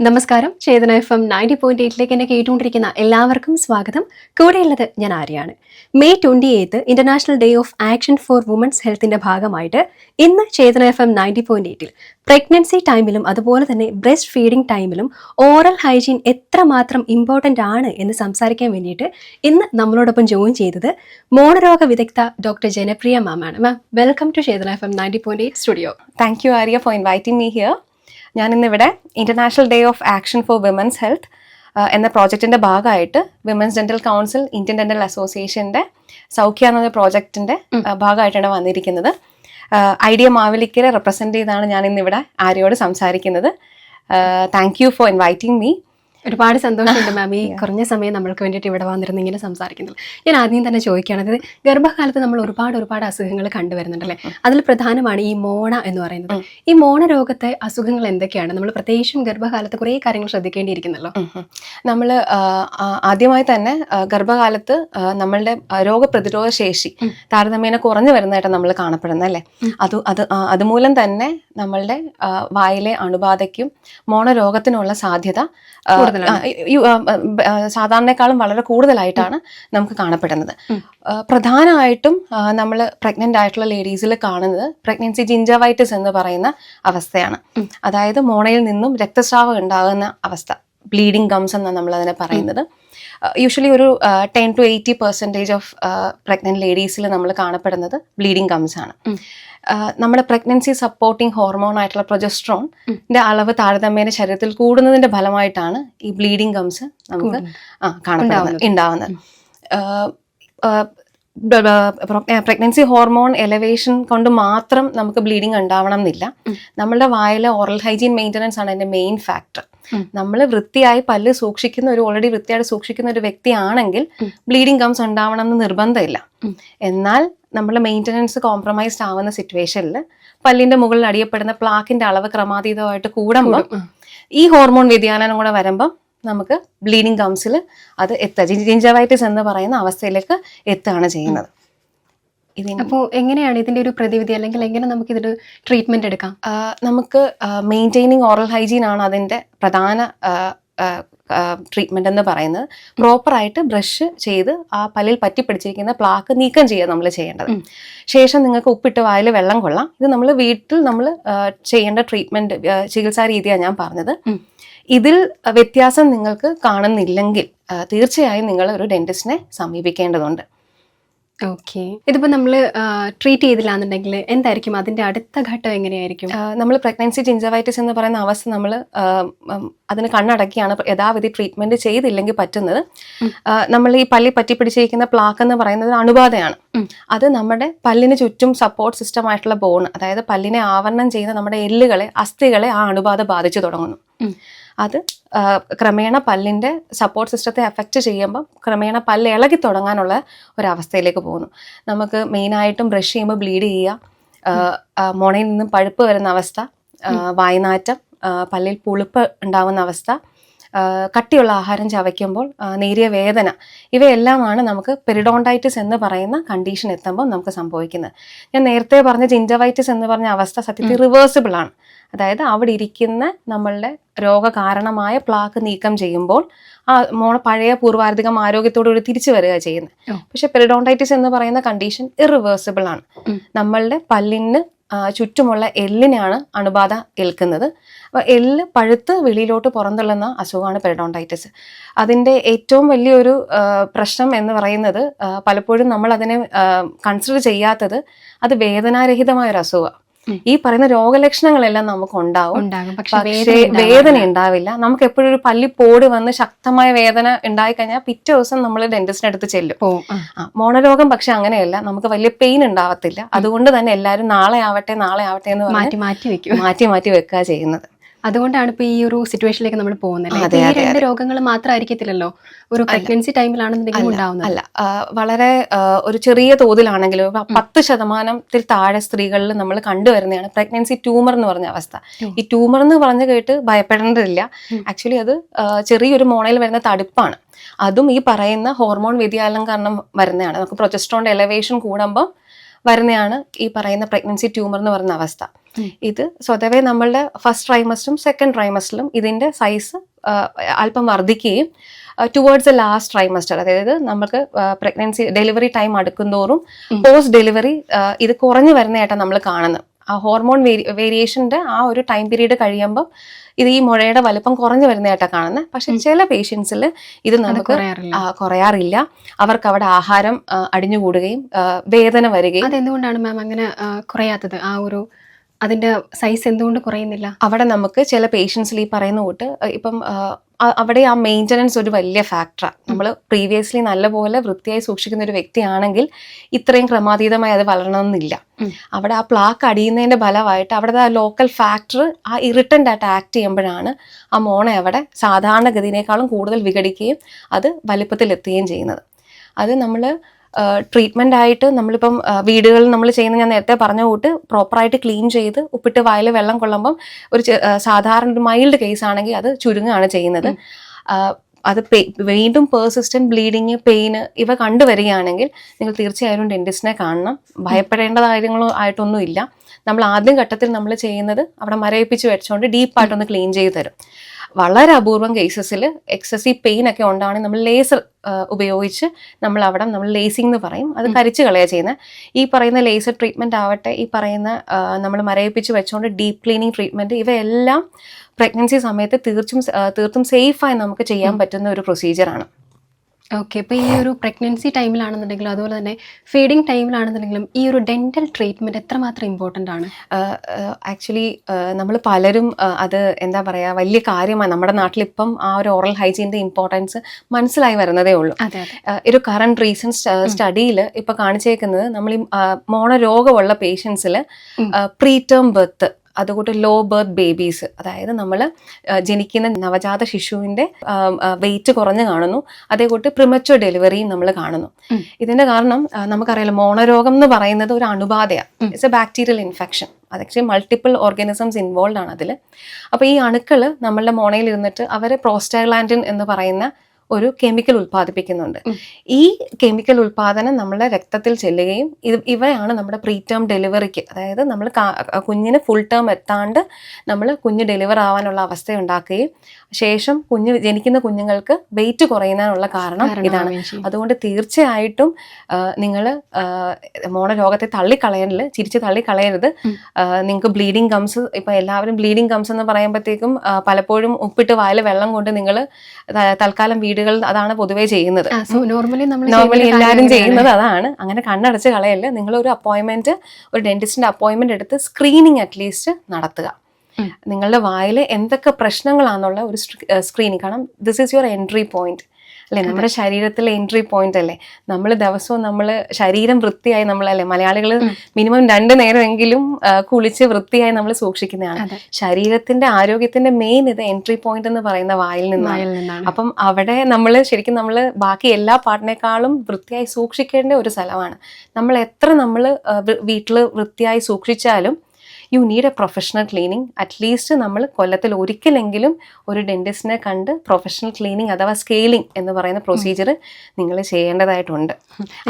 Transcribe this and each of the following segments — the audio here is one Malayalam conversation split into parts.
നമസ്കാരം. ചേതന എഫ് എം നയന്റി പോയിന്റ് എയ്റ്റിലേക്ക് എന്നെ കേട്ടുകൊണ്ടിരിക്കുന്ന എല്ലാവർക്കും സ്വാഗതം. കൂടെയുള്ളത് ഞാൻ ആര്യാണ്. May twenty eighth international day of action for women's ഹെൽത്തിന്റെ ഭാഗമായിട്ട് ഇന്ന് ചേതന എഫ് എം നയന്റി പോയിന്റ് എയ്റ്റിൽ പ്രഗ്നൻസി ടൈമിലും അതുപോലെ തന്നെ ബ്രസ്റ്റ് ഫീഡിംഗ് ടൈമിലും ഓറൽ ഹൈജീൻ എത്രമാത്രം ഇമ്പോർട്ടന്റ് ആണ് എന്ന് സംസാരിക്കാൻ വേണ്ടിയിട്ട് ഇന്ന് നമ്മളോടൊപ്പം ജോയിൻ ചെയ്തത് മോണരോഗ വിദഗ്ധ doctor Janapriya മാമാണ്. Ma'am welcome to Chetana F M ninety point eight studio thank you Arya for inviting me here ഞാൻ international international day of action for women's health എന്ന പ്രോജക്റ്റിന്റെ ഭാഗമായിട്ട് women's dental council Indian dental അസോസിയേഷന്റെ സൗഖ്യ എന്ന പ്രോജക്റ്റിന്റെ ഭാഗമായിട്ടാണ് വന്നിരിക്കുന്നത്. ഐഡിയ മാവലിക്കരെ റെപ്രസെന്റ് ചെയ്താണ് ഞാൻ ഇന്നിവിടെ ആര്യയോട് സംസാരിക്കുന്നത്. Thank you for inviting me ഒരുപാട് സന്തോഷമുണ്ട് മാം ഈ കുറഞ്ഞ സമയം നമ്മൾക്ക് വേണ്ടിയിട്ട് ഇവിടെ വന്നിരുന്ന് ഇങ്ങനെ സംസാരിക്കുന്നത്. ഞാൻ ആദ്യം തന്നെ ചോദിക്കുകയാണ്. അതായത് ഗർഭകാലത്ത് നമ്മൾ ഒരുപാട് ഒരുപാട് അസുഖങ്ങൾ കണ്ടുവരുന്നുണ്ടല്ലേ? അതിൽ പ്രധാനമാണ് ഈ മോണ എന്ന് പറയുന്നത്. ഈ മോണ രോഗത്തെ അസുഖങ്ങൾ എന്തൊക്കെയാണ്? നമ്മൾ പ്രത്യേകിച്ചും ഗർഭകാലത്ത് കുറേ കാര്യങ്ങൾ ശ്രദ്ധിക്കേണ്ടിയിരിക്കുന്നല്ലോ. നമ്മൾ ആദ്യമായി തന്നെ ഗർഭകാലത്ത് നമ്മളുടെ രോഗപ്രതിരോധ ശേഷി താരതമ്യേന കുറഞ്ഞു വരുന്നതായിട്ട് നമ്മൾ കാണപ്പെടുന്നത് അല്ലേ അത് അത് അതുമൂലം തന്നെ നമ്മളുടെ വായിലെ അണുബാധയ്ക്കും മോണ രോഗത്തിനുള്ള സാധ്യത സാധാരണക്കാളും വളരെ കൂടുതലായിട്ടാണ് നമുക്ക് കാണപ്പെടുന്നത്. പ്രധാനമായിട്ടും നമ്മൾ പ്രഗ്നന്റ് ആയിട്ടുള്ള ലേഡീസിൽ കാണുന്നത് പ്രഗ്നൻസി ജിഞ്ചവൈറ്റിസ് എന്ന് പറയുന്ന അവസ്ഥയാണ്. അതായത് മോണയിൽ നിന്നും രക്തസ്രാവം ഉണ്ടാകുന്ന അവസ്ഥ. ബ്ലീഡിങ് ഗംസ് എന്നാണ് നമ്മൾ അതിനെ പറയുന്നത്. യൂഷ്വലി ഒരു ten to eighty percentage of pregnant ലേഡീസിൽ നമ്മൾ കാണപ്പെടുന്നത് ബ്ലീഡിങ് ഗംസ് ആണ്. ആഹ് നമ്മുടെ പ്രഗ്നൻസി സപ്പോർട്ടിംഗ് ഹോർമോൺ ആയിട്ടുള്ള പ്രൊജസ്ട്രോണിന്റെ അളവ് താരതമ്യേന ശരീരത്തിൽ കൂടുന്നതിന്റെ ഫലമായിട്ടാണ് ഈ ബ്ലീഡിങ് ഗംസ് നമുക്ക് കാണപ്പെടുന്നത് ഉണ്ടാവുന്നത്. പ്രഗ്നൻസി ഹോർമോൺ എലവേഷൻ കൊണ്ട് മാത്രം നമുക്ക് ബ്ലീഡിങ് ഉണ്ടാവണം എന്നില്ല. നമ്മളുടെ വായിലെ ഓറൽ ഹൈജീൻ മെയിന്റനൻസ് ആണ് അതിന്റെ മെയിൻ ഫാക്ടർ നമ്മൾ വൃത്തിയായി പല്ല് സൂക്ഷിക്കുന്ന ഒരു ഓൾറെഡി വൃത്തിയായിട്ട് സൂക്ഷിക്കുന്ന ഒരു വ്യക്തിയാണെങ്കിൽ ബ്ലീഡിങ് ഗംസ് ഉണ്ടാവണം എന്ന് നിർബന്ധമില്ല. എന്നാൽ നമ്മൾ മെയിന്റനൻസ് കോംപ്രമൈസ്ഡ് ആവുന്ന സിറ്റുവേഷനിൽ പല്ലിന്റെ മുകളിൽ അടിയപ്പെടുന്ന പ്ലാക്കിന്റെ അളവ് ക്രമാതീതമായിട്ട് കൂടുമ്പോൾ ഈ ഹോർമോൺ വ്യതിയാനം കൂടെ വരുമ്പം നമുക്ക് ബ്ലീഡിങ് ഗംസിൽ അത് എത്തുക ജിഞ്ചവൈറ്റിസ് എന്ന് പറയുന്ന അവസ്ഥയിലേക്ക് എത്തുകയാണ് ചെയ്യുന്നത്. ഇതിന് അപ്പോൾ എങ്ങനെയാണ് ഇതിന്റെ ഒരു പ്രതിവിധി? അല്ലെങ്കിൽ എങ്ങനെ നമുക്ക് ഇതിന്റെ ട്രീറ്റ്മെന്റ് എടുക്കാം? നമുക്ക് മെയിന്റെയിനിങ് ഓറൽ ഹൈജീൻ ആണ് അതിന്റെ പ്രധാന ട്രീറ്റ്മെന്റ് എന്ന് പറയുന്നത്. പ്രോപ്പറായിട്ട് ബ്രഷ് ചെയ്ത് ആ പല്ലിൽ പറ്റി പിടിച്ചിരിക്കുന്ന പ്ലാക്ക് നീക്കം ചെയ്യുക നമ്മൾ ചെയ്യേണ്ടത്. ശേഷം നിങ്ങൾക്ക് ഉപ്പിട്ട് വായിൽ വെള്ളം കൊള്ളാം. ഇത് നമ്മൾ വീട്ടിൽ നമ്മൾ ചെയ്യേണ്ട ട്രീറ്റ്മെന്റ് ചികിത്സാ രീതിയാണ് ഞാൻ പറഞ്ഞത്. ഇതിൽ വ്യത്യാസം നിങ്ങൾക്ക് കാണുന്നില്ലെങ്കിൽ തീർച്ചയായും നിങ്ങൾ ഒരു ഡെന്റിസ്റ്റിനെ സമീപിക്കേണ്ടതുണ്ട്. ഓക്കെ ഇതിപ്പോ നമ്മൾ ട്രീറ്റ് ചെയ്തില്ല എന്നുണ്ടെങ്കിൽ എന്തായിരിക്കും? അതിന്റെ അടുത്ത ഘട്ടം എങ്ങനെയായിരിക്കും? നമ്മൾ പ്രഗ്നൻസി ജിഞ്ചവൈറ്റിസ് എന്ന് പറയുന്ന അവസ്ഥ നമ്മൾ അതിന് കണ്ണടക്കിയാണ് യഥാവിധി ട്രീറ്റ്മെന്റ് ചെയ്തില്ലെങ്കിൽ പറ്റുന്നത്. നമ്മൾ ഈ പല്ലി പറ്റി പിടിച്ചിരിക്കുന്ന പ്ലാക്ക് എന്ന് പറയുന്നത് അണുബാധയാണ്. അത് നമ്മുടെ പല്ലിന് ചുറ്റും സപ്പോർട്ട് സിസ്റ്റം ആയിട്ടുള്ള ബോൺ അതായത് പല്ലിനെ ആവരണം ചെയ്യുന്ന നമ്മുടെ എല്ലുകളെ അസ്ഥികളെ ആ അണുബാധ ബാധിച്ചു തുടങ്ങുന്നു. അത് ക്രമേണ പല്ലിന്റെ സപ്പോർട്ട് സിസ്റ്റത്തെ എഫക്റ്റ് ചെയ്യുമ്പോൾ ക്രമേണ പല്ല് ഇളകി തുടങ്ങാനുള്ള ഒരവസ്ഥയിലേക്ക് പോകുന്നു. നമുക്ക് മെയിനായിട്ടും ബ്രഷ് ചെയ്യുമ്പോൾ ബ്ലീഡ് ചെയ്യുക മുണയിൽ നിന്നും പഴുപ്പ് വരുന്ന അവസ്ഥ വായനാറ്റം പല്ലിൽ പുളിപ്പ് ഉണ്ടാവുന്ന അവസ്ഥ കട്ടിയുള്ള ആഹാരം ചവയ്ക്കുമ്പോൾ നേരിയ വേദന ഇവയെല്ലാമാണ് നമുക്ക് പെരിഡോണ്ടൈറ്റിസ് എന്ന് പറയുന്ന കണ്ടീഷൻ എത്തുമ്പോൾ നമുക്ക് സംഭവിക്കുന്നത്. ഞാൻ നേരത്തെ പറഞ്ഞ ജിൻജവൈറ്റിസ് എന്ന് പറഞ്ഞ അവസ്ഥ സത്യത്തിൽ റിവേഴ്സിബിൾ ആണ് അതായത് അവിടെ ഇരിക്കുന്ന നമ്മളുടെ രോഗകാരണമായ പ്ലാക്ക് നീക്കം ചെയ്യുമ്പോൾ ആ മോണ പഴയ പൂർവാധികം ആരോഗ്യത്തോടുകൂടി തിരിച്ചു വരിക ചെയ്യുന്നത്. പക്ഷെ പെരിഡോണ്ടൈറ്റിസ് എന്ന് പറയുന്ന കണ്ടീഷൻ ഇറിവേഴ്സിബിൾ ആണ്. നമ്മളുടെ പല്ലിന് ചുറ്റുമുള്ള എല്ലിനാണ് അണുബാധ ഏൽക്കുന്നത് അപ്പോൾ എല്ല് പഴുത്ത് വെളിയിലോട്ട് പുറന്തള്ളുന്ന അസുഖമാണ് പെരിഡോണ്ടൈറ്റിസ് അതിന്റെ ഏറ്റവും വലിയൊരു പ്രശ്നം എന്ന് പറയുന്നത് പലപ്പോഴും നമ്മൾ അതിനെ കൺസിഡർ ചെയ്യാത്തത് അത് വേദനാരഹിതമായ ഒരു അസുഖമാണ്. ഈ പറയുന്ന രോഗലക്ഷണങ്ങളെല്ലാം നമുക്ക് ഉണ്ടാവും പക്ഷേ വേദന ഉണ്ടാവില്ല. നമുക്ക് എപ്പോഴും ഒരു പല്ലി പോട് വന്ന് ശക്തമായ വേദന ഉണ്ടായി കഴിഞ്ഞാൽ പിറ്റേ ദിവസം നമ്മൾ ഡെന്റിസ്റ്റിന് അടുത്ത് ചെല്ലും മോണരോഗം പക്ഷെ അങ്ങനെയല്ല. നമുക്ക് വലിയ പെയിൻ ഉണ്ടാവത്തില്ല. അതുകൊണ്ട് തന്നെ എല്ലാവരും നാളെ ആവട്ടെ നാളെ ആവട്ടെ എന്ന് പറഞ്ഞ് മാറ്റി മാറ്റി വെക്കുക മാറ്റി മാറ്റി വെക്കുക ചെയ്യുന്നത്. അതുകൊണ്ടാണ് ഇപ്പൊ ഈ ഒരു സിറ്റുവേഷനിലേക്ക് നമ്മൾ പോകുന്നത് ഈ രണ്ട് രോഗങ്ങൾ മാത്രമായിരിക്കത്തില്ലല്ലോ ഒരു പ്രഗ്നൻസി ടൈമിലാണെന്നുണ്ടെങ്കിലും ഉണ്ടാവുന്നത്. അല്ല. വളരെ ഒരു ചെറിയ തോതിലാണെങ്കിലും പത്ത് ശതമാനത്തിൽ താഴെ സ്ത്രീകളിൽ നമ്മൾ കണ്ടുവരുന്നതാണ് പ്രഗ്നൻസി ട്യൂമർ എന്ന് പറഞ്ഞ അവസ്ഥ. ഈ ട്യൂമർ എന്ന് പറഞ്ഞു കേട്ട് ഭയപ്പെടേണ്ടതില്ല. ആക്ച്വലി അത് ചെറിയൊരു മോണയിൽ വരുന്ന തടുപ്പാണ്. അതും ഈ പറയുന്ന ഹോർമോൺ വ്യതിയാനം കാരണം വരുന്നതാണ്. നമുക്ക് പ്രൊജസ്ട്രോണിന്റെ എലവേഷൻ കൂടുമ്പോൾ വരുന്നതാണ് ഈ പറയുന്ന പ്രഗ്നൻസി ട്യൂമർ എന്ന് പറയുന്ന അവസ്ഥ. ഇത് സ്വതവേ നമ്മളുടെ ഫസ്റ്റ് ട്രൈമസ്റ്ററും സെക്കൻഡ് ട്രൈമസ്റ്ററിലും ഇതിന്റെ സൈസ് അല്പം വർദ്ധിക്കുകയും ടുവേർഡ്സ് ദ ലാസ്റ്റ് ട്രൈമസ്റ്റർ അതായത് നമുക്ക് പ്രഗ്നൻസി ഡെലിവറി ടൈം അടുക്കുന്തോറും. പോസ്റ്റ് ഡെലിവറി ഇത് കുറഞ്ഞു വരുന്നതായിട്ടാണ് നമ്മൾ കാണുന്നത്. ആ ഹോർമോൺ വേരിയേഷന്റെ ആ ഒരു ടൈം പീരീഡ് കഴിയുമ്പോൾ ഇത് ഈ മുഴയുടെ വലുപ്പം കുറഞ്ഞു വരുന്നതായിട്ടാണ് കാണുന്നത് പക്ഷെ ചില പേഷ്യൻസിൽ ഇത് നമുക്ക് കുറയാറില്ല. അവർക്ക് അവിടെ ആഹാരം അടിഞ്ഞുകൂടുകയും വേദന വരികയും അതെന്തുകൊണ്ടാണ് മാം അങ്ങനെ കുറയാത്തത്? ആ ഒരു അതിന്റെ സൈസ് എന്തുകൊണ്ട് കുറയുന്നില്ല? അവിടെ നമുക്ക് ചില പേഷ്യൻസിൽ ഈ പറയുന്ന കൂട്ട് ഇപ്പം അവിടെ ആ മെയിന്റനൻസ് ഒരു വലിയ ഫാക്ടറാണ് നമ്മൾ പ്രീവിയസ്ലി നല്ലപോലെ വൃത്തിയായി സൂക്ഷിക്കുന്ന ഒരു വ്യക്തിയാണെങ്കിൽ ഇത്രയും ക്രമാതീതമായി അത് വളരണമെന്നില്ല. അവിടെ ആ പ്ലാക്ക് അടിയുന്നതിന്റെ ഫലമായിട്ട് അവിടെ ആ ലോക്കൽ ഫാക്ടർ ആ ഇറിട്ടന്റ് ആയിട്ട് ആക്ട് ചെയ്യുമ്പോഴാണ് ആ മോണ അവിടെ സാധാരണഗതിനേക്കാളും കൂടുതൽ വിഘടിക്കുകയും അത് വലിപ്പത്തിലെത്തുകയും ചെയ്യുന്നത്. അത് നമ്മൾ ട്രീറ്റ്മെന്റ് ആയിട്ട് നമ്മളിപ്പം വീടുകളിൽ നമ്മൾ ചെയ്യുന്ന ഞാൻ നേരത്തെ പറഞ്ഞ കൂട്ട് പ്രോപ്പറായിട്ട് ക്ലീൻ ചെയ്ത് ഉപ്പിട്ട് വായിൽ വെള്ളം കൊള്ളുമ്പം ഒരു സാധാരണ ഒരു മൈൽഡ് കേസ് ആണെങ്കിൽ അത് ചുരുങ്ങുകയാണ് ചെയ്യുന്നത്. അത് വീണ്ടും പേഴ്സിസ്റ്റന്റ് ബ്ലീഡിങ് പെയിന് ഇവ കണ്ടുവരികയാണെങ്കിൽ നിങ്ങൾ തീർച്ചയായും ഡെന്റിസ്റ്റിനെ കാണണം. ഭയപ്പെടേണ്ട കാര്യങ്ങളോ ആയിട്ടൊന്നും ഇല്ല. നമ്മൾ ആദ്യം ഘട്ടത്തിൽ നമ്മൾ ചെയ്യുന്നത് അവിടെ മരയിപ്പിച്ച് വെച്ചുകൊണ്ട് ഡീപ്പായിട്ടൊന്ന് ക്ലീൻ ചെയ്ത് തരും. വളരെ അപൂർവം കേസസിൽ എക്സസീവ് പെയിൻ ഒക്കെ ഉണ്ടാണെങ്കിൽ നമ്മൾ ലേസർ ഉപയോഗിച്ച് നമ്മൾ അവിടെ നമ്മൾ ലേസിംഗ് എന്ന് പറയും. അത് കരിച്ചു കളയുക ചെയ്യുന്നത് ഈ പറയുന്ന ലേസർ ട്രീറ്റ്മെന്റ് ആവട്ടെ ഈ പറയുന്ന നമ്മൾ മരയിപ്പിച്ച് വെച്ചുകൊണ്ട് ഡീപ്പ് ക്ലീനിങ് ട്രീറ്റ്മെന്റ് ഇവയെല്ലാം പ്രഗ്നൻസി സമയത്ത് തീർച്ചും തീർത്തും സേഫായി നമുക്ക് ചെയ്യാൻ പറ്റുന്ന ഒരു പ്രൊസീജിയറാണ് ഓക്കെ ഇപ്പൊ ഈ ഒരു പ്രഗ്നൻസി ടൈമിലാണെന്നുണ്ടെങ്കിലും അതുപോലെ തന്നെ ഫീഡിങ് ടൈമിലാണെന്നുണ്ടെങ്കിലും ഈ ഒരു ഡെന്റൽ ട്രീറ്റ്മെന്റ് എത്രമാത്രം ഇമ്പോർട്ടന്റ് ആണ്? ആക്ച്വലി നമ്മൾ പലരും അത് എന്താ പറയുക വലിയ കാര്യമാണ് നമ്മുടെ നാട്ടിൽ ഇപ്പം ആ ഒരു ഓറൽ ഹൈജീന്റെ ഇമ്പോർട്ടൻസ് മനസ്സിലായി വരുന്നതേ ഉള്ളൂ. ഒരു കറണ്ട് റീസെന്റ് സ്റ്റഡിയിൽ ഇപ്പൊ കാണിച്ചേക്കുന്നത് നമ്മൾ മോണ രോഗമുള്ള പേഷ്യൻസിൽ. പ്രീ ടേം ബർത്ത് അതുകൂട്ട് ലോ ബർത്ത് ബേബീസ് അതായത് നമ്മൾ ജനിക്കുന്ന നവജാത ശിശുവിന്റെ വെയിറ്റ് കുറഞ്ഞു കാണുന്നു. അതേകൂട്ട് പ്രിമച്വർ ഡെലിവറിയും നമ്മൾ കാണുന്നു. ഇതിന്റെ കാരണം നമുക്കറിയാലോ മോണരോഗം എന്ന് പറയുന്നത് ഒരു അണുബാധയാണ്. ഇറ്റ്സ് എ ബാക്ടീരിയൽ ഇൻഫെക്ഷൻ അത് ആക്ച്വലി മൾട്ടിപ്പിൾ ഓർഗാനിസംസ് ഇൻവോൾവ് ആണ് അതിൽ അപ്പോൾ ഈ അണുക്കൾ നമ്മളുടെ മോണയിൽ ഇരുന്നിട്ട് അവരെ പ്രോസ്റ്റാഗ്ലാൻഡിൻ എന്ന് പറയുന്ന ഒരു കെമിക്കൽ ഉൽപ്പാദിപ്പിക്കുന്നുണ്ട്. ഈ കെമിക്കൽ ഉൽപ്പാദനം നമ്മുടെ രക്തത്തിൽ ചെല്ലുകയും ഇത് ഇവയാണ് നമ്മുടെ പ്രീ ടേം ഡെലിവറിക്ക്. അതായത് നമ്മൾ കുഞ്ഞിന് ഫുൾ ടേം എത്താണ്ട് നമ്മൾ കുഞ്ഞ് ഡെലിവർ ആവാനുള്ള അവസ്ഥ ഉണ്ടാക്കുകയും ശേഷം കുഞ്ഞ് ജനിക്കുന്ന കുഞ്ഞുങ്ങൾക്ക് വെയിറ്റ് കുറയുന്നതിനുള്ള കാരണം ഇതാണ്. അതുകൊണ്ട് തീർച്ചയായിട്ടും നിങ്ങൾ മോണ മോണരോഗത്തെ തള്ളിക്കളയരുത് ചിരിച്ച് തള്ളിക്കളയരുത്. നിങ്ങൾക്ക് ബ്ലീഡിങ് ഗംസ് ഇപ്പം എല്ലാവരും ബ്ലീഡിങ് ഗംസ് എന്ന് പറയുമ്പോഴത്തേക്കും പലപ്പോഴും ഉപ്പിട്ട് വായിൽ വെള്ളം കൊണ്ട് നിങ്ങൾ തൽക്കാലം വീടുകളിൽ അതാണ് പൊതുവെ ചെയ്യുന്നത്. നോർമലി നമ്മൾ നോർമലി എല്ലാവരും ചെയ്യുന്നത് അതാണ്. അങ്ങനെ കണ്ണടച്ച് കളയല്ല നിങ്ങൾ ഒരു അപ്പോയിന്റ്മെന്റ് ഒരു ഡെന്റിസ്റ്റിന്റെ അപ്പോയിന്റ്മെന്റ് എടുത്ത് സ്ക്രീനിങ് അറ്റ്ലീസ്റ്റ് നടത്തുക. നിങ്ങളുടെ വായിൽ എന്തൊക്കെ പ്രശ്നങ്ങളാണെന്നുള്ള ഒരു സ്ക്രീനിങ് കാരണം this is your entry point അല്ലെ? നമ്മുടെ ശരീരത്തിലെ എൻട്രി പോയിന്റ് അല്ലേ? നമ്മൾ ദിവസവും നമ്മൾ ശരീരം വൃത്തിയായി നമ്മളല്ലേ? മലയാളികൾ മിനിമം രണ്ട് നേരമെങ്കിലും കുളിച്ച് വൃത്തിയായി നമ്മൾ സൂക്ഷിക്കുന്നതാണ്. ശരീരത്തിന്റെ ആരോഗ്യത്തിന്റെ മെയിൻ ഇത് എൻട്രി പോയിന്റ് എന്ന് പറയുന്ന വായിൽ നിന്നാണ്. വായിൽ നിന്നാണ്. അപ്പം അവിടെ നമ്മൾ ശരിക്കും നമ്മൾ ബാക്കി എല്ലാ പാട്ടിനേക്കാളും വൃത്തിയായി സൂക്ഷിക്കേണ്ട ഒരു സ്ഥലമാണ്. നമ്മൾ എത്ര നമ്മൾ വീട്ടിൽ വൃത്തിയായി സൂക്ഷിച്ചാലും you need a professional cleaning at least നമ്മൾ കൊല്ലത്തിൽ ഒരിക്കലെങ്കിലും ഒരു ഡെന്റിസ്റ്റിനെ കണ്ട് പ്രൊഫഷണൽ ക്ലീനിങ് അഥവാ സ്കെയിലിംഗ് എന്ന് പറയുന്ന പ്രൊസീജിയർ നിങ്ങൾ ചെയ്യേണ്ടതായിട്ടുണ്ട്.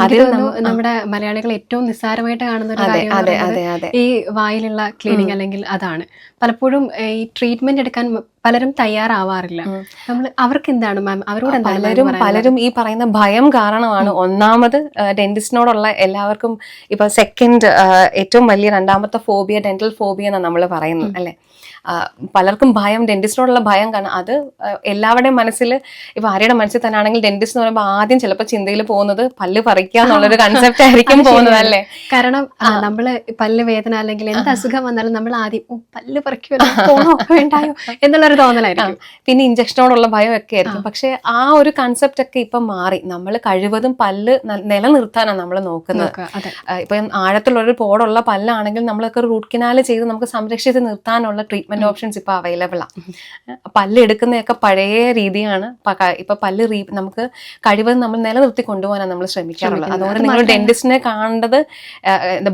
അതിൽ നമ്മുടെ മലയാളികൾ ഏറ്റവും നിസ്സാരമായിട്ട് കാണുന്ന ഒരു കാര്യം ഈ വായിലുള്ള ക്ലീനിങ് അല്ലെങ്കിൽ അതാണ്. പലപ്പോഴും ഈ ട്രീറ്റ്മെന്റ് എടുക്കാൻ പലരും തയ്യാറാവാറില്ല. നമ്മൾ അവർക്ക് എന്താണ് മാം? അവരോട് പലരും പലരും ഈ പറയുന്ന ഭയം കാരണമാണ് ഒന്നാമത് ഡെന്റിസ്റ്റിനോടുള്ള എല്ലാവർക്കും ഇപ്പൊ സെക്കൻഡ് ഏറ്റവും വലിയ രണ്ടാമത്തെ ഫോബിയ ഡെന്റൽ ഫോബിയ എന്നാണ് നമ്മൾ പറയുന്നത് അല്ലെ? പലർക്കും ഭയം ഡെന്റിസ്റ്റിനോടുള്ള ഭയം കാരണം അത് എല്ലാവരുടെയും മനസ്സിൽ ഇപ്പൊ ആരുടെ മനസ്സിൽ തന്നെ ആണെങ്കിൽ ഡെന്റിസ്റ്റ് എന്ന് പറയുമ്പോൾ ആദ്യം ചിലപ്പോൾ ചിന്തയിൽ പോകുന്നത് പല്ല് പറിക്കുക എന്നുള്ളൊരു കൺസെപ്റ്റ് ആയിരിക്കും പോകുന്നത് അല്ലേ? കാരണം നമ്മൾ പല്ല് വേദന അല്ലെങ്കിൽ എന്ത് അസുഖം വന്നാലും നമ്മൾ ആദ്യം "ഓ, പല്ല് പറിക്കുമല്ലോ വേണ്ടായോ? വേണ്ടായോ എന്നുള്ളൊരു തോന്നലായിരിക്കും. പിന്നെ ഇഞ്ചക്ഷനോടുള്ള ഭയം ഒക്കെ ആയിരിക്കും പക്ഷെ ആ ഒരു കൺസെപ്റ്റ് ഒക്കെ ഇപ്പം മാറി. നമ്മൾ കഴിവതും പല്ല് നിലനിർത്താനാണ് നമ്മൾ നോക്കുന്നത്. ഇപ്പൊ ആഴത്തുള്ള ഇപ്പം ആഴത്തിലുള്ള ഒരു പോടുള്ള പല്ലാണെങ്കിൽ നമ്മളൊക്കെ റൂട്ട് കനാൽ ചെയ്ത് നമുക്ക് സംരക്ഷിച്ച് നിർത്താനുള്ള ട്രീറ്റ്മെന്റ് ഓപ്ഷൻസ് ഇപ്പൊ അവൈലബിൾ ആണ് പല്ല് എടുക്കുന്നതൊക്കെ പഴയ രീതിയാണ്. ഇപ്പൊ പല്ല് റീ നമുക്ക് കഴിവതും നമ്മൾ നിലനിർത്തി കൊണ്ടുപോകാനാണ് നമ്മൾ ശ്രമിക്കാറുള്ളത്. അതുകൊണ്ട് നിങ്ങൾ ഡെന്റിസ്റ്റിനെ കാണേണ്ടത്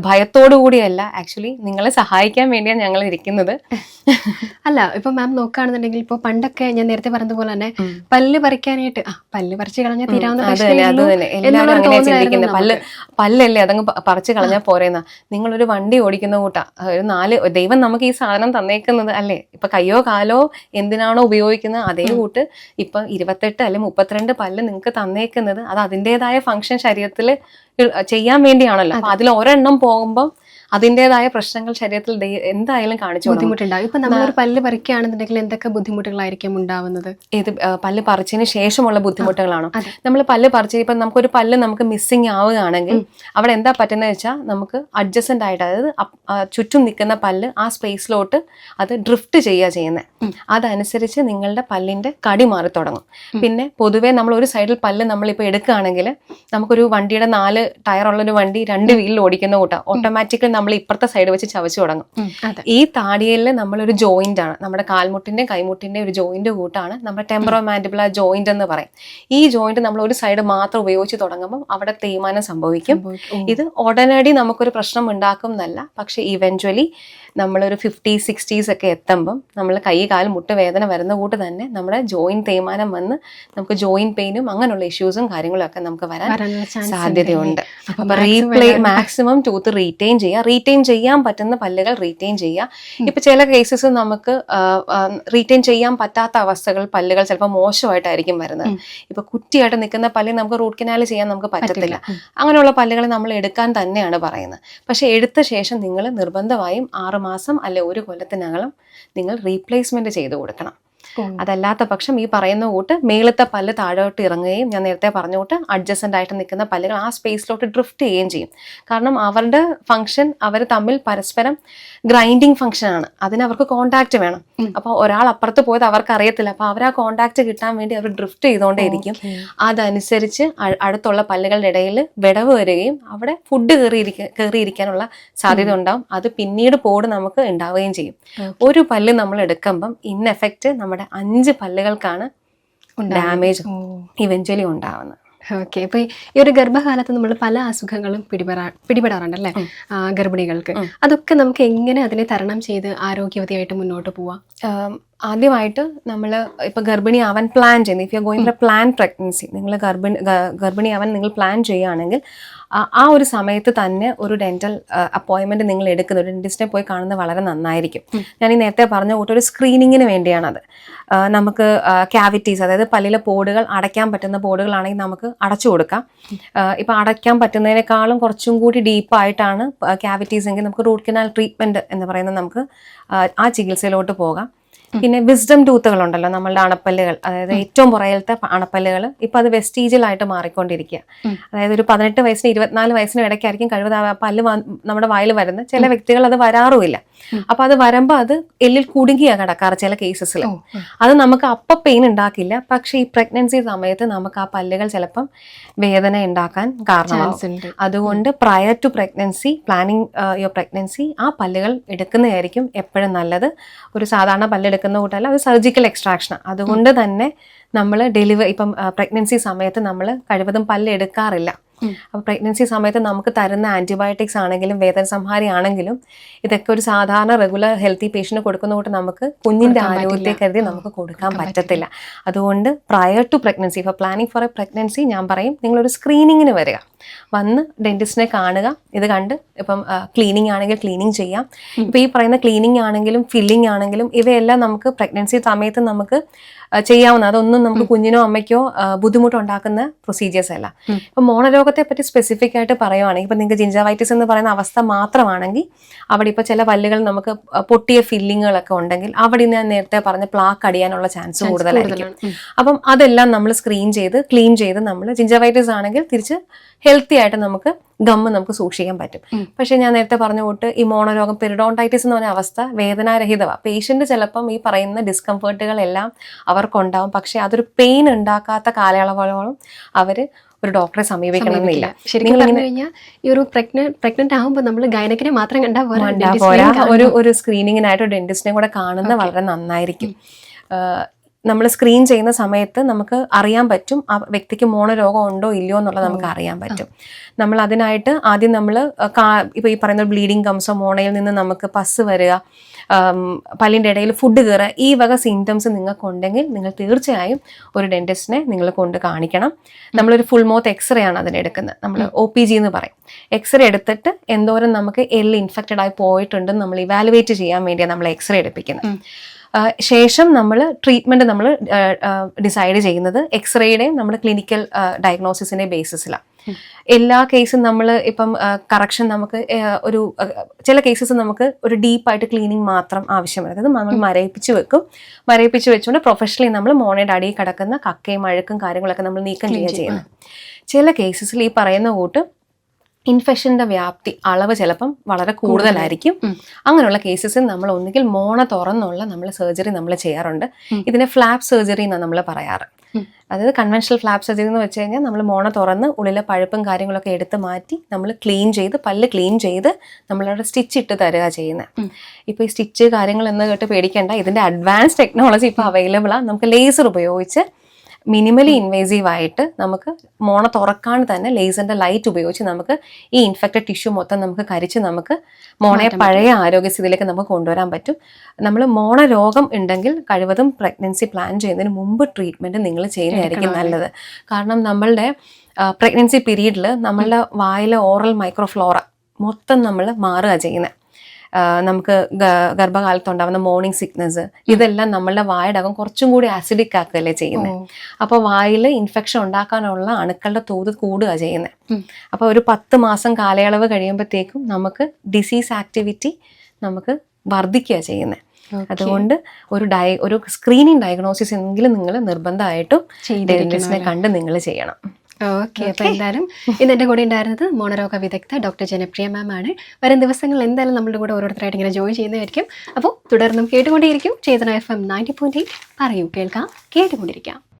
ഭയത്തോടു കൂടിയല്ല ആക്ച്വലി നിങ്ങളെ സഹായിക്കാൻ വേണ്ടിയാണ് ഞങ്ങൾ ഇരിക്കുന്നത് അല്ല ഇപ്പൊ മാം നോക്കുകയാണെന്നുണ്ടെങ്കിൽ ഇപ്പൊ പണ്ടൊക്കെ ഞാൻ നേരത്തെ പറഞ്ഞതുപോലെ തന്നെ പല്ല് പറിക്കാനായിട്ട് ആ പല്ല് പറിച്ചു കളഞ്ഞാൽ തീരാവുന്ന പല്ല്. പല്ലല്ലേ? അതങ്ങ് പറിച്ചു കളഞ്ഞാൽ പോരേന്ന. നിങ്ങളൊരു വണ്ടി ഓടിക്കുന്ന കൂട്ടാ ഒരു നാല് ദൈവം നമുക്ക് ഈ സാധനം തന്നേക്കുന്നത് അല്ലേ? ഇപ്പൊ കയ്യോ കാലോ എന്തിനാണോ ഉപയോഗിക്കുന്നത് അതേ കൂട്ട് ഇപ്പൊ ഇരുപത്തെട്ട് അല്ലെ മുപ്പത്തിരണ്ട് പല്ല് നിങ്ങൾക്ക് തന്നേക്കുന്നത് അത് അതിന്റെതായ ഫംഗ്ഷൻ ശരീരത്തിൽ ചെയ്യാൻ വേണ്ടിയാണല്ലോ. അതിൽ ഒരെണ്ണം പോകുമ്പോൾ അതിന്റെതായ പ്രശ്നങ്ങൾ ശരീരത്തിൽ എന്തായാലും കാണിച്ചു. ബുദ്ധിമുട്ടുണ്ടാവും. ഇപ്പൊ നമ്മളൊരു പല്ല് പറിക്കുകയാണെന്നുണ്ടെങ്കിൽ എന്തൊക്കെ ബുദ്ധിമുട്ടുകളായിരിക്കും ഉണ്ടാവുന്നത്? ഏത് പല്ല് പറിച്ചതിന് ശേഷമുള്ള ബുദ്ധിമുട്ടുകളാണോ? നമ്മൾ പല്ല് പറിച്ച് ഇപ്പം നമുക്കൊരു പല്ല് നമുക്ക് മിസ്സിങ് ആവുകയാണെങ്കിൽ അവിടെ എന്താ പറ്റുന്നത് വെച്ചാൽ നമുക്ക് അഡ്ജസ്റ്റന്റ് ആയിട്ട് അതായത് ചുറ്റും നിൽക്കുന്ന പല്ല് ആ സ്പേസിലോട്ട് അത് ഡ്രിഫ്റ്റ് ചെയ്യുക ചെയ്യുന്നത് അതനുസരിച്ച് നിങ്ങളുടെ പല്ലിന്റെ കടി മാറി തുടങ്ങും. പിന്നെ പൊതുവേ നമ്മൾ ഒരു സൈഡിൽ പല്ല് നമ്മളിപ്പോൾ എടുക്കുകയാണെങ്കിൽ നമുക്കൊരു വണ്ടിയുടെ നാല് ടയറുള്ളൊരു വണ്ടി രണ്ട് വീലിൽ ഓടിക്കുന്ന കൂട്ടം. ഓട്ടോമാറ്റിക്കലി നമ്മൾ ഇപ്പുറത്തെ സൈഡ് വെച്ച് ചവച്ചു തുടങ്ങും. ഈ താടിയലിൽ നമ്മളൊരു ജോയിന്റ് ആണ്. നമ്മുടെ കാൽമുട്ടിന്റെ കൈമുട്ടിന്റെ ഒരു ജോയിന്റ് കൂട്ടാണ്. നമ്മുടെ ടെമ്പറോ മാൻഡിബിള ജോയിന്റ് എന്ന് പറയും. ഈ ജോയിന്റ് നമ്മൾ ഒരു സൈഡ് മാത്രം ഉപയോഗിച്ച് തുടങ്ങുമ്പോൾ അവിടെ തേയ്മാനം സംഭവിക്കും. ഇത് ഉടനടി നമുക്കൊരു പ്രശ്നം ഉണ്ടാക്കും എന്നല്ല. പക്ഷെ ഇവഞ്ച്വലി നമ്മളൊരു ഫിഫ്റ്റി സിക്സ്റ്റീസ് ഒക്കെ എത്തുമ്പം നമ്മൾ കൈ കാൽ മുട്ട് വേദന വരുന്ന കൂട്ട് തന്നെ നമ്മുടെ ജോയിന്റ് തേയ്മാനം വന്ന് നമുക്ക് ജോയിന്റ് പെയിനും അങ്ങനെയുള്ള ഇഷ്യൂസും കാര്യങ്ങളും ഒക്കെ നമുക്ക് വരാൻ സാധ്യതയുണ്ട്? അപ്പൊ റീപ്ലേ മാക്സിമം ടൂത്ത് റീറ്റെയിൻ ചെയ്യുക. റീറ്റെയിൻ ചെയ്യാൻ പറ്റുന്ന പല്ലുകൾ റീറ്റെയിൻ ചെയ്യുക. ഇപ്പൊ ചില കേസസ് നമുക്ക് റീറ്റെയിൻ ചെയ്യാൻ പറ്റാത്ത അവസ്ഥകൾ പല്ലുകൾ ചിലപ്പോൾ മോശമായിട്ടായിരിക്കും വരുന്നത്. ഇപ്പൊ കുറ്റിയായിട്ട് നിൽക്കുന്ന പല്ല് നമുക്ക് റൂട്ട് കനാൽ ചെയ്യാൻ നമുക്ക് പറ്റത്തില്ല. അങ്ങനെയുള്ള പല്ലുകൾ നമ്മൾ എടുക്കാൻ തന്നെയാണ് പറയുന്നത്. പക്ഷെ എടുത്ത ശേഷം നിങ്ങൾ നിർബന്ധമായും ആറ് മാസം അല്ലെ ഒരു കൊല്ലത്തിനകം നിങ്ങൾ റീപ്ലേസ്മെന്റ് ചെയ്ത് കൊടുക്കണം. അതല്ലാത്ത പക്ഷം ഈ പറയുന്ന കൂട്ട് മേളത്തെ പല്ല് താഴോട്ട് ഇറങ്ങുകയും ഞാൻ നേരത്തെ പറഞ്ഞ കൂട്ട് അഡ്ജസ്റ്റന്റ് ആയിട്ട് നിൽക്കുന്ന പല്ലുകൾ ആ സ്പേസിലോട്ട് ഡ്രിഫ്റ്റ് ചെയ്യുകയും ചെയ്യും. കാരണം അവരുടെ ഫംഗ്ഷൻ അവർ തമ്മിൽ പരസ്പരം ഗ്രൈൻഡിങ് ഫംഗ്ഷൻ ആണ്. അതിന് അവർക്ക് കോണ്ടാക്ട് വേണം. അപ്പോൾ ഒരാൾ അപ്പുറത്ത് പോയത് അവർക്ക് അറിയത്തില്ല അപ്പോൾ അവർ ആ കോണ്ടാക്ട് കിട്ടാൻ വേണ്ടി അവർ ഡ്രിഫ്റ്റ് ചെയ്തുകൊണ്ടേയിരിക്കും. അതനുസരിച്ച് അടുത്തുള്ള പല്ലുകളുടെ ഇടയിൽ വിടവ് വരികയും അവിടെ ഫുഡ് കയറിയിരിക്കുക കയറിയിരിക്കാനുള്ള സാധ്യത ഉണ്ടാവും. അത് പിന്നീട് പോട് നമുക്ക് ഉണ്ടാവുകയും ചെയ്യും. ഒരു പല്ല് നമ്മൾ എടുക്കുമ്പം ഇൻ എഫക്റ്റ് നമ്മുടെ അഞ്ച് പല്ലുകൾക്കാണ് ഡാമേജ്. ഇവഞ്ച്വലി ഉണ്ടാവുന്നത്. ഓക്കെ ഇപ്പൊ ഈ- ഒരു ഗർഭകാലത്ത് നമ്മൾ പല അസുഖങ്ങളും പിടിപെടാ പിടിപെടാറുണ്ടല്ലേ അല്ലെ? ഗർഭിണികൾക്ക്. അതൊക്കെ നമുക്ക് എങ്ങനെ അതിനെ തരണം ചെയ്ത് ആരോഗ്യവതിയായിട്ട് മുന്നോട്ട് പോവാം? ആദ്യമായിട്ട് നമ്മൾ ഇപ്പോൾ ഗർഭിണി ആവാൻ പ്ലാൻ ചെയ്യുന്നത് if you going for plan pregnancy നിങ്ങൾ ഗർഭിണി ആവാൻ നിങ്ങൾ പ്ലാൻ ചെയ്യുകയാണെങ്കിൽ ആ- ഒരു സമയത്ത് തന്നെ ഒരു ഡെന്റൽ അപ്പോയിൻമെന്റ് നിങ്ങൾ എടുക്കുന്ന ഒരു ഡെന്റിസ്റ്റിനെ പോയി കാണുന്നത് വളരെ നന്നായിരിക്കും. ഞാൻ ഈ നേരത്തെ പറഞ്ഞ ഒരു സ്ക്രീനിങ്ങിന് വേണ്ടിയാണത്. നമുക്ക് ക്യാവിറ്റീസ് അതായത് പല്ലിലെ പോടുകൾ അടയ്ക്കാൻ പറ്റുന്ന പോടുകളാണെങ്കിൽ നമുക്ക് അടച്ചു കൊടുക്കാം. ഇപ്പോൾ ഇപ്പൊ അടയ്ക്കാൻ പറ്റുന്നതിനേക്കാളും കുറച്ചും കൂടി ഡീപ്പായിട്ടാണ് ക്യാവിറ്റീസ് എങ്കിൽ നമുക്ക് റൂട്ട് കനാൽ ട്രീറ്റ്മെന്റ് എന്ന് പറയുന്നത് നമുക്ക് ആ ചികിത്സയിലോട്ട് പോകാം. പിന്നെ വിസ്ഡം ടൂത്തുകൾ ഉണ്ടല്ലോ നമ്മളുടെ അണപ്പല്ലുകൾ. അതായത് ഏറ്റവും പുറകിലത്തെ അണപ്പല്ലുകൾ ഇപ്പൊ അത് വെസ്റ്റീജിലായിട്ട് മാറിക്കൊണ്ടിരിക്കുക അതായത് ഒരു പതിനെട്ട് വയസ്സിന് ഇരുപത്തിനാല് വയസ്സിന് ഇടയ്ക്കായിരിക്കും കഴിവ് ആ പല്ല് നമ്മുടെ വായിൽ വരുന്ന ചില വ്യക്തികൾ അത് വരാറുമില്ല. അപ്പൊ അത് വരുമ്പോൾ അത് എല്ലിൽ കുടുങ്ങിയാ കിടക്കാറ് ചില കേസസിൽ അത് നമുക്ക് അപ്പൊ പെയിൻ ഉണ്ടാക്കില്ല. പക്ഷെ ഈ പ്രഗ്നൻസി സമയത്ത് നമുക്ക് ആ പല്ലുകൾ ചിലപ്പം വേദന ഉണ്ടാക്കാൻ കാരണമാകും അതുകൊണ്ട് prior to pregnancy planning your pregnancy ആ പല്ലുകൾ എടുക്കുന്നതായിരിക്കും എപ്പോഴും നല്ലത്. ഒരു സാധാരണ പല്ലെടുക്കുന്ന കൂട്ടല്ല അത് സർജിക്കൽ എക്സ്ട്രാക്ഷൻ അതുകൊണ്ട് തന്നെ നമ്മൾ ഡെലിവർ ഇപ്പം പ്രഗ്നൻസി സമയത്ത് നമ്മൾ കഴിവതും പല്ല് എടുക്കാറില്ല. അപ്പോൾ പ്രഗ്നൻസി സമയത്ത് നമുക്ക് തരുന്ന ആന്റിബയോട്ടിക്സ് ആണെങ്കിലും വേദന സംഹാരി ആണെങ്കിലും ഇതൊക്കെ ഒരു സാധാരണ റെഗുലർ ഹെൽത്തി പേഷ്യന് കൊടുക്കുന്ന കൂട്ട് നമുക്ക് കുഞ്ഞിന്റെ ആരോഗ്യത്തെ കരുതി നമുക്ക് കൊടുക്കാൻ പറ്റത്തില്ല. അതുകൊണ്ട് പ്രയർ ടു പ്രഗ്നൻസി ഇപ്പോൾ പ്ലാനിങ് ഫോർ എ പ്രഗ്നൻസി ഞാൻ പറയും നിങ്ങളൊരു സ്ക്രീനിങ്ങിന് വരിക. വന്ന് ഡെന്റിസ്റ്റിനെ കാണുക. ഇത് കണ്ട് ഇപ്പം ക്ലീനിങ് ആണെങ്കിൽ ക്ലീനിങ് ചെയ്യാം. ഇപ്പം ഈ പറയുന്ന ക്ലീനിങ് ആണെങ്കിലും ഫില്ലിങ് ആണെങ്കിലും ഇവയെല്ലാം നമുക്ക് പ്രഗ്നൻസി സമയത്ത് നമുക്ക് ചെയ്യാവുന്ന അതൊന്നും നമുക്ക് കുഞ്ഞിനോ അമ്മയ്ക്കോ ബുദ്ധിമുട്ട് ബുദ്ധിമുട്ടുണ്ടാക്കുന്ന പ്രൊസീജിയേഴ്സ് അല്ല. ഇപ്പം മോണരോഗത്തെ പറ്റി സ്പെസിഫിക് ആയിട്ട് പറയുവാണെങ്കിൽ ഇപ്പം നിങ്ങൾക്ക് ജിഞ്ചവൈറ്റിസ് എന്ന് പറയുന്ന അവസ്ഥ മാത്രമാണെങ്കിൽ അവിടെ ഇപ്പോൾ ചില പല്ലുകൾ നമുക്ക് പൊട്ടിയ ഫില്ലിങ്ങുകളൊക്കെ ഉണ്ടെങ്കിൽ അവിടെ ഞാൻ നേരത്തെ പറഞ്ഞ പ്ലാക്ക് അടിയാനുള്ള ചാൻസ് കൂടുതലായിരിക്കും. അപ്പം അതെല്ലാം നമ്മൾ സ്ക്രീൻ ചെയ്ത് ക്ലീൻ ചെയ്ത് നമ്മൾ ജിഞ്ചവൈറ്റിസ് ആണെങ്കിൽ തിരിച്ച് ഹെൽത്തി ആയിട്ട് നമുക്ക് ഗമ്മ് നമുക്ക് സൂക്ഷിക്കാൻ പറ്റും. പക്ഷേ ഞാൻ നേരത്തെ പറഞ്ഞ കൂട്ട് ഈ മോണരോഗം പെരിഡോണ്ടൈറ്റിസ് എന്ന് പറഞ്ഞ അവസ്ഥ വേദനാരഹിതമാണ് പേഷ്യന്റ് ചിലപ്പം ഈ പറയുന്ന ഡിസ്കംഫേർട്ടുകളെല്ലാം അവർക്കുണ്ടാവും. പക്ഷേ അതൊരു പെയിൻ ഉണ്ടാക്കാത്ത കാലയളവോളം അവർ ഒരു ഡോക്ടറെ സമീപിക്കണമെന്നില്ല ശരിക്കും പറഞ്ഞു കഴിഞ്ഞാൽ ഈ ഒരു പ്രഗ്നന്റ് പ്രഗ്നന്റ് ആകുമ്പോൾ നമ്മൾ ഗൈനക്കിനെ മാത്രം കണ്ടാൽ പോരാ. ഒരു ഒരു സ്ക്രീനിങ്ങിനായിട്ട് ഡെന്റിസ്റ്റിനെ കൂടെ കാണുന്നത് വളരെ നന്നായിരിക്കും. നമ്മൾ സ്ക്രീൻ ചെയ്യുന്ന സമയത്ത് നമുക്ക് അറിയാൻ പറ്റും ആ വ്യക്തിക്ക് മോണരോഗം ഉണ്ടോ ഇല്ലയോ എന്നുള്ളത് നമുക്ക് അറിയാൻ പറ്റും. നമ്മൾ അതിനായിട്ട് ആദ്യം നമ്മൾ ഇപ്പോൾ ഈ പറയുന്ന ബ്ലീഡിങ് കംസോ മോണയിൽ നിന്ന് നമുക്ക് പസ് വരിക പല്ലിന്റെ ഇടയിൽ ഫുഡ് കയറുക ഈ വക സിംറ്റംസ് നിങ്ങൾക്കുണ്ടെങ്കിൽ നിങ്ങൾ തീർച്ചയായും ഒരു ഡെന്റിസ്റ്റിനെ നിങ്ങൾ കൊണ്ട് കാണിക്കണം. നമ്മളൊരു ഫുൾ മൗത്ത് എക്സ്റേ ആണ് അതിനെടുക്കുന്നത്. നമ്മൾ ഒ പി ജി എന്ന് പറയും. എക്സ്റേ എടുത്തിട്ട് എന്തോരം നമുക്ക് എല്ല് ഇൻഫെക്റ്റഡ് ആയി പോയിട്ടുണ്ടെന്ന് നമ്മൾ ഇവാലുവേറ്റ് ചെയ്യാൻ വേണ്ടിയാണ് നമ്മൾ എക്സ്റേ എടുപ്പിക്കുന്നത്. ശേഷം നമ്മൾ ട്രീറ്റ്മെന്റ് നമ്മൾ ഡിസൈഡ് ചെയ്യുന്നത് എക്സ്റേയുടെയും നമ്മൾ ക്ലിനിക്കൽ ഡയഗ്നോസിസിന്റെ ബേസിസിലാണ് എല്ലാ കേസും നമ്മൾ ഇപ്പം കറക്ഷൻ നമുക്ക് ഒരു ചില കേസസ് നമുക്ക് ഒരു ഡീപ്പായിട്ട് ക്ലീനിങ് മാത്രം ആവശ്യമാണ്. വരുന്നത് നമ്മൾ മരയിപ്പിച്ച് വെക്കും. മരയിപ്പിച്ച് വെച്ചുകൊണ്ട് പ്രൊഫഷണലി നമ്മൾ മോണയുടെ അടിയിൽ കിടക്കുന്ന കക്കയും അഴുക്കും കാര്യങ്ങളൊക്കെ നമ്മൾ നീക്കം ചെയ്യുക ചെയ്യുന്നത്. ചില കേസസിൽ ഈ പറയുന്ന കൂട്ട് ഇൻഫെക്ഷന്റെ വ്യാപ്തി അളവ് ചിലപ്പം വളരെ കൂടുതലായിരിക്കും. അങ്ങനെയുള്ള കേസസിൽ നമ്മൾ ഒന്നുകിൽ മോണ തുറന്നുള്ള നമ്മൾ സർജറി നമ്മൾ ചെയ്യാറുണ്ട്. ഇതിനെ ഫ്ലാപ്പ് സർജറി എന്നാണ് നമ്മൾ പറയാറ്. അതായത് കൺവെൻഷണൽ ഫ്ലാപ്പ് സർജറി എന്ന് വെച്ച് കഴിഞ്ഞാൽ നമ്മൾ മോണ തുറന്ന് ഉള്ളിലെ പഴുപ്പും കാര്യങ്ങളൊക്കെ എടുത്ത് മാറ്റി നമ്മൾ ക്ലീൻ ചെയ്ത് പല്ല് ക്ലീൻ ചെയ്ത് നമ്മളവിടെ സ്റ്റിച്ച് ഇട്ട് തരിക ചെയ്യുന്നത് ഇപ്പോൾ ഈ സ്റ്റിച്ച് കാര്യങ്ങൾ എന്ന് കേട്ട് പേടിക്കേണ്ട. ഇതിന്റെ അഡ്വാൻസ് ടെക്നോളജി ഇപ്പോൾ അവൈലബിൾ ആണ് നമുക്ക് ലേസർ ഉപയോഗിച്ച് മിനിമലി ഇൻവേസീവ് ആയിട്ട് നമുക്ക് മോണ തുറക്കാൻ തന്നെ ലേസറിന്റെ ലൈറ്റ് ഉപയോഗിച്ച് നമുക്ക് ഈ ഇൻഫെക്റ്റഡ് ടിഷ്യൂ മൊത്തം നമുക്ക് കരിച്ച് നമുക്ക് മോണയെ പഴയ ആരോഗ്യസ്ഥിതിയിലേക്ക് നമുക്ക് കൊണ്ടുവരാൻ പറ്റും. നമ്മൾ മോണ രോഗം ഉണ്ടെങ്കിൽ കഴിവതും പ്രഗ്നൻസി പ്ലാൻ ചെയ്യുന്നതിന് മുമ്പ് ട്രീറ്റ്മെന്റ് നിങ്ങൾ ചെയ്യുന്നതായിരിക്കും നല്ലത്. കാരണം നമ്മളുടെ പ്രഗ്നൻസി പീരീഡിൽ നമ്മളുടെ വായിലെ ഓറൽ മൈക്രോഫ്ലോറ മൊത്തം നമ്മൾ മാറുക ചെയ്യുന്നത് നമുക്ക് ഗർഭകാലത്ത് ഗർഭകാലത്തുണ്ടാവുന്ന മോർണിംഗ് സിക്നസ് ഇതെല്ലാം നമ്മളുടെ വായുടെ അകം കുറച്ചും കൂടി ആസിഡിക് ആക്കുകയല്ലേ ചെയ്യുന്നത് അപ്പോൾ വായിൽ ഇൻഫെക്ഷൻ ഉണ്ടാക്കാനുള്ള അണുക്കളുടെ തോത് കൂടുക ചെയ്യുന്നത് അപ്പോൾ ഒരു പത്ത് മാസം കാലയളവ് കഴിയുമ്പോഴത്തേക്കും നമുക്ക് ഡിസീസ് ആക്ടിവിറ്റി നമുക്ക് വർദ്ധിക്കുക ചെയ്യുന്നത് അതുകൊണ്ട് ഒരു ഡയ ഒരു സ്ക്രീനിങ് ഡയഗ്നോസിസ് എങ്കിലും നിങ്ങൾ നിർബന്ധമായിട്ടും ഡെന്റിസ്റ്റിനെ കണ്ട് നിങ്ങൾ ചെയ്യണം. ഓക്കെ അപ്പോൾ എന്തായാലും ഇന്ന് എന്റെ കൂടെ ഉണ്ടായിരുന്നത് മോണരോഗ വിദഗ്ധ ഡോക്ടർ ജനപ്രിയ മാം ആണ്. വരും ദിവസങ്ങളിൽ എന്തായാലും നമ്മുടെ കൂടെ ഓരോരുത്തരായിട്ട് ഇങ്ങനെ ജോയിൻ ചെയ്യുന്നതായിരിക്കും. അപ്പോൾ തുടർന്നും കേട്ടുകൊണ്ടേയിരിക്കും. Chetana F M ninety point eight പറയൂ കേൾക്കാം കേട്ടുകൊണ്ടിരിക്കാം.